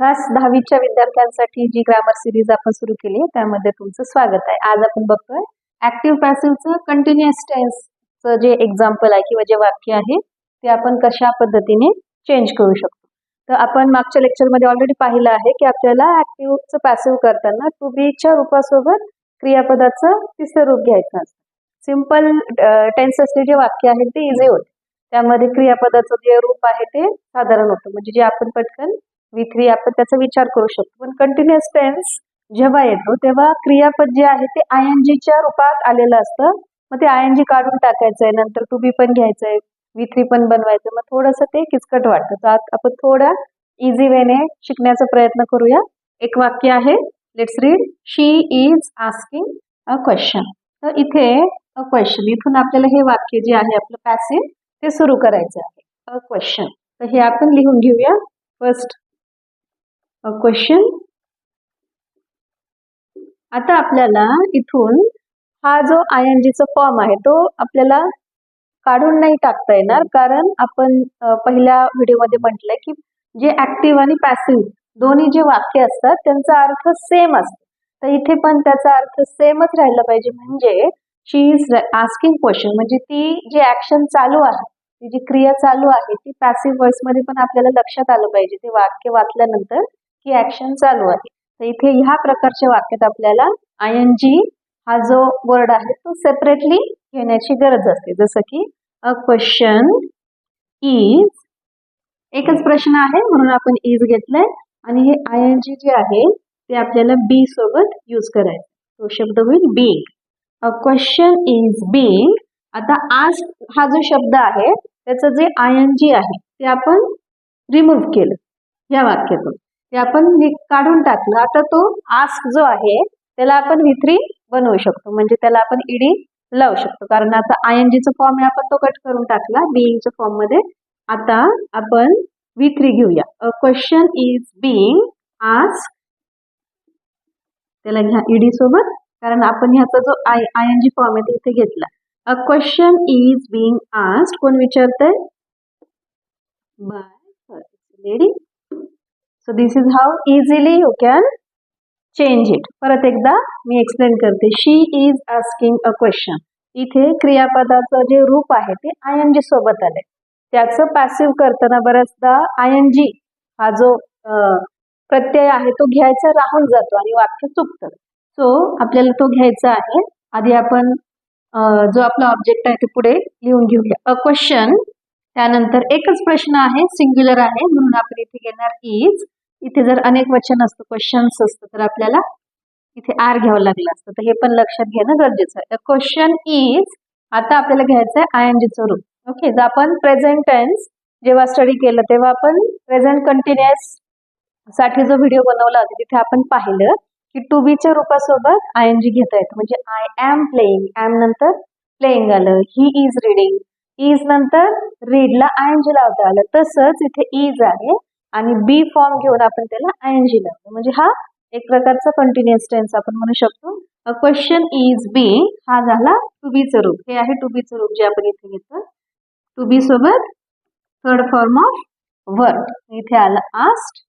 खास दहावीच्या विद्यार्थ्यांसाठी जी ग्रामर सिरीज आपण सुरू केली आहे त्यामध्ये तुमचं स्वागत आहे. आज आपण बघतोय ऍक्टिव्ह पॅसिव्हचं कंटिन्युअस टेन्सचं जे एक्झाम्पल आहे किंवा जे वाक्य आहे ते आपण कशा पद्धतीने चेंज करू शकतो? तर आपण मागच्या लेक्चरमध्ये ऑलरेडी पाहिलं आहे की आपल्याला ऍक्टिव्हचं पॅसिव्ह करताना टू बीच्या रूपासोबत क्रियापदाचं तिसरं रूप घ्यायचं असतं. सिंपल टेन्स जे वाक्य आहेत ते इझी होते. त्यामध्ये क्रियापदाचं जे रूप आहे ते साधारण होतं. म्हणजे जे आपण पटकन वी थ्री आपण त्याचा विचार करू शकतो. पण कंटिन्युअस टेन्स जेव्हा येतो तेव्हा क्रियापद जे आहे ते आय एन जीच्या रूपात आलेलं असतं. मग ते आय एन जी काढून टाकायचं आहे नंतर टू बी पण घ्यायचं आहे वी थ्री पण बनवायचं. मग थोडंसं ते किचकट वाटतं. तर आपण थोडा इझी वेने शिकण्याचा प्रयत्न करूया. एक वाक्य आहे. Let's read she is asking a question तर इथे अ क्वेश्चन इथून आपल्याला हे वाक्य जे आहे आपलं पॅसिव ते सुरू करायचं आहे. अ क्वेश्चन तर हे आपण लिहून घेऊया. फर्स्ट क्वेश्चन आता आपल्याला इथून हा जो आय एन जीचा फॉर्म आहे तो आपल्याला काढून नाही टाकता येणार. कारण आपण पहिल्या व्हिडिओमध्ये म्हटलंय की जे ऍक्टिव्ह आणि पॅसिव्ह दोन्ही जे वाक्य असतात त्यांचा अर्थ सेम असतो. तर इथे पण त्याचा अर्थ सेमच राहिला पाहिजे. म्हणजे शी इज आस्किंग क्वेश्चन म्हणजे ती जी ऍक्शन चालू आहे ती जी क्रिया चालू आहे ती पॅसिव्हमध्ये पण आपल्याला लक्षात आलं पाहिजे. ते वाक्य वाचल्यानंतर की ऍक्शन चालू आहे. तर इथे ह्या प्रकारच्या वाक्यात आपल्याला आय एन जी हा जो वर्ड आहे तो सेपरेटली घेण्याची गरज असते. जसं की अ क्वेश्चन इज एकच प्रश्न आहे म्हणून आपण इज घेतलाय. आणि हे आय एन जी जे आहे ते आपल्याला बी सोबत यूज करायचं तो शब्द होईल be a question is being आता आज हा जो शब्द आहे त्याचं जे आय एन जी आहे ते आपण रिमूव्ह केलं. या वाक्यातून. ते आपण काढून टाकलं. आता तो आस्क जो आहे त्याला आपण विथ्री बनवू शकतो. म्हणजे त्याला आपण ईडी लावू शकतो. कारण आता आय एन जीचा फॉर्म आहे आपण तो कट करून टाकला. बीईंगच्या फॉर्ममध्ये. आता आपण वी थ्री घेऊया. A question is being ask त्याला घ्या ईडी सोबत. कारण आपण ह्याचा जो I I N G form आहे ते इथे घेतला. A question is being asked कोण विचारतंय? By lady so this is how easily you can change it परत एकदा मी एक्सप्लेन करते. She is asking a question इथे क्रियापदाचं जे रूप आहे ते आय एन जी सोबत आले त्याचं पॅसिव्ह करताना बऱ्याचदा आय एन जी हा जो प्रत्यय आहे तो घ्यायचा राहून जातो आणि वाक्य चुकतं. सो आपल्याला तो घ्यायचा आहे. आधी आपण जो आपला ऑब्जेक्ट आहे तो पुढे लिहून घेऊया. अ क्वेश्चन त्यानंतर एकच प्रश्न आहे सिंग्युलर आहे म्हणून आपण इथे घेणार इज इथे जर अनेक वचन असतं क्वेश्चन्स असतं तर आपल्याला इथे आर घ्यावं लागलं असतं. तर हे पण लक्षात घेणं गरजेचं आहे. क्वेश्चन इज आता आपल्याला घ्यायचं आहे आय एन जीचं रूप. ओके जर आपण प्रेझेंट टेन्स जेव्हा स्टडी केलं तेव्हा आपण प्रेझेंट कंटिन्युअससाठी जो व्हिडिओ बनवला होता तिथे आपण पाहिलं की टू बीच्या रूपासोबत आय एन जी घेता येतं. म्हणजे आय एम प्लेईंग एम नंतर प्लेईंग आलं ही इज रिडिंग इज नंतर रीडला आय एन जी लावता आलं. तसंच इथे इज आहे आणि बी फॉर्म घेऊन आपण त्याला आय एन जी लावतो म्हणजे हा एक प्रकारचा कंटिन्युअस टेन्स आपण म्हणू शकतो. अ क्वेश्चन इज बी हा झाला टू बीचं रूप. हे आहे टू बीचं रूप जे आपण इथे घेतो टू बी सोबत थर्ड फॉर्म ऑफ वर्क इथे आलं asked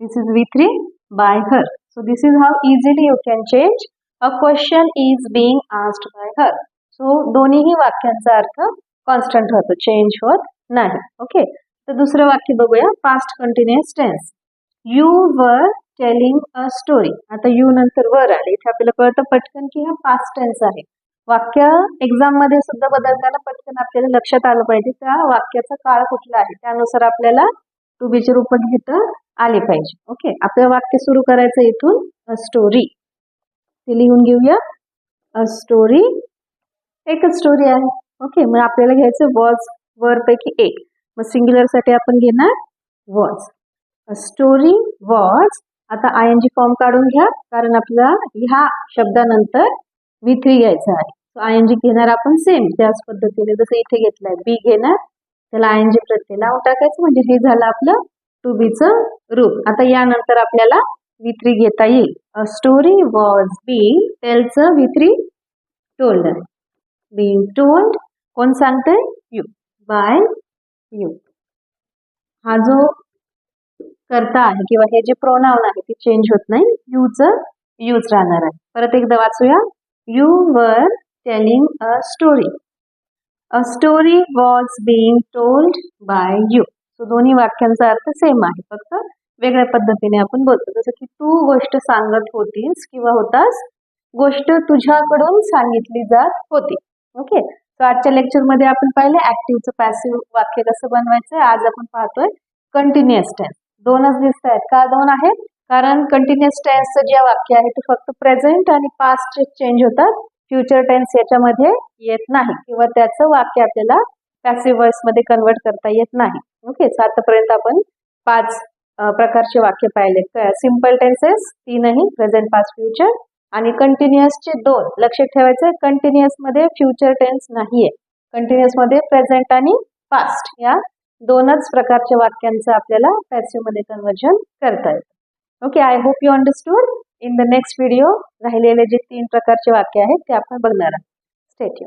this is V three by her so this is how easily you can change a question is being asked by her so दोन्हीही वाक्यांचा अर्थ कॉन्स्टंट राहतो. चेंज होत नाही. Okay तर दुसरं वाक्य बघूया. Past continuous tense you were telling a story आता यू नंतर वर आले. इथे आपल्याला कळतं पटकन की हा पास्ट टेन्स आहे. वाक्य एक्झाममध्ये सुद्धा बदलताना पटकन आपल्याला लक्षात आलं पाहिजे त्या वाक्याचा काळ कुठला आहे. त्यानुसार आपल्याला टू बीचे रूप घेता आले पाहिजे. ओके आपलं वाक्य सुरू करायचं इथून. अ स्टोरी ते लिहून घेऊया. अ स्टोरी एकच स्टोरी आहे. ओके मग आपल्याला घ्यायचं वॉज वर पैकी एक. मग सिंग्युलरसाठी आपण घेणार वॉज स्टोरी वॉज आता आय एन जी फॉर्म काढून घ्या कारण आपला ह्या शब्दानंतर व्ही थ्री घ्यायचा आहे. आय एन जी घेणार आपण सेम त्याच पद्धतीने जसं इथे घेतलंय बी घेणार त्याला आय एन जी प्रत्यय लावून टाकायचं म्हणजे हे झालं आपलं टू बीचं रूप. आता यानंतर आपल्याला व्ही थ्री घेता येईल. A story was being टेलचं V three told being told कोण सांगतंय? यू बाय यू हा जो करता आहे किंवा हे जे प्रोनाउन आहे ते चेंज होत नाही. यूचं यूज राहणार आहे. परत एकदा वाचूया. You were telling a story a story was being told by you so दोन्ही वाक्यांचा अर्थ सेम आहे. फक्त वेगळ्या पद्धतीने आपण बोलतो. जसं की तू गोष्ट सांगत होतीस किंवा होतास गोष्ट तुझ्याकडून सांगितली जात होती. ओके तर आजच्या लेक्चरमध्ये आपण पाहिलं ऍक्टिव्हचं पॅसिव्ह वाक्य कसं बनवायचं आज आपण पाहतोय कंटिन्युअस टेन्स दोनच दिसत आहेत. का दोन आहेत? कारण कंटिन्युअस टेन्सचं जे वाक्य आहे ते फक्त प्रेझेंट आणि पास्ट चेंज होतात. फ्युचर टेन्स याच्यामध्ये येत नाही किंवा त्याचं वाक्य आपल्याला पॅसिव्ह व्हॉइसमध्ये कन्वर्ट करता येत नाही. ओके आतापर्यंत आपण पाच प्रकारचे वाक्य पाहिले. सिंपल टेन्सेस तीनही प्रेझेंट पास्ट फ्युचर आणि कंटिन्युअसचे दोन. लक्षात ठेवायचं कंटिन्युअसमध्ये फ्युचर टेन्स नाहीये. कंटिन्युअसमध्ये प्रेझेंट आणि पास्ट या दोनच प्रकारच्या वाक्यांचं आपल्याला पॅसिव्हमध्ये कन्वर्जन करता येतं. Okay I hope you understood in the next video राहिलेले जे तीन प्रकारचे वाक्य आहेत ते आपण बघणार आहोत. स्टेट